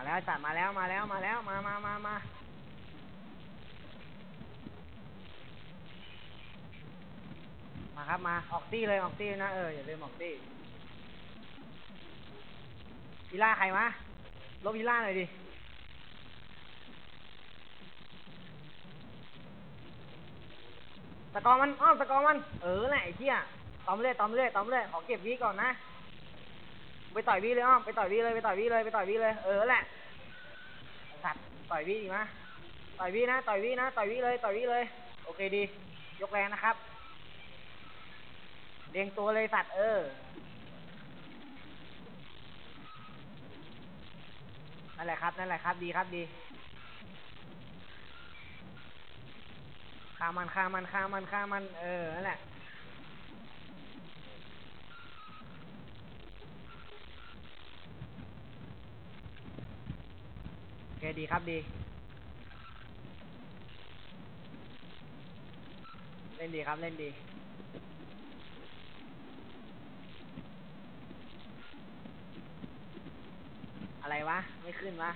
มาแล้วสัตว์มาแล้วมาแล้วมาแล้วมามามามามาครับมาออกตี้เลยออกตี้นะเอออย่าลืมออกตี้พิล่าใครมาลบพิล่าหน่อยดิตะกอมันอ้อมตะกอมันเออแหละไอ้เหี้ยตอมเรื่อยตอมเรื่อยตอมเรื่อยขอเก็บวิก่อนนะ ไปต่อยวีเลยอ้อมไปต่อยวีเลยไปต่อยวีเลยไปต่อยวีเลยเออแหละสัตว์ต่อยวีอีกนะต่อยวีนะต่อยวีนะต่อยวีเลยต่อยวีเลย โอเคดี ยกแรงนะครับเรียงตัวเลยสัตว์เออนั่นแหละครับนั่นแหละครับดีครับดีฆ่ามันฆ่ามันฆ่ามันฆ่ามัน เออนั่นแหละ เคดีครับดี เล่นดีครับเล่นดีอะไรวะ ไม่ขึ้นวะ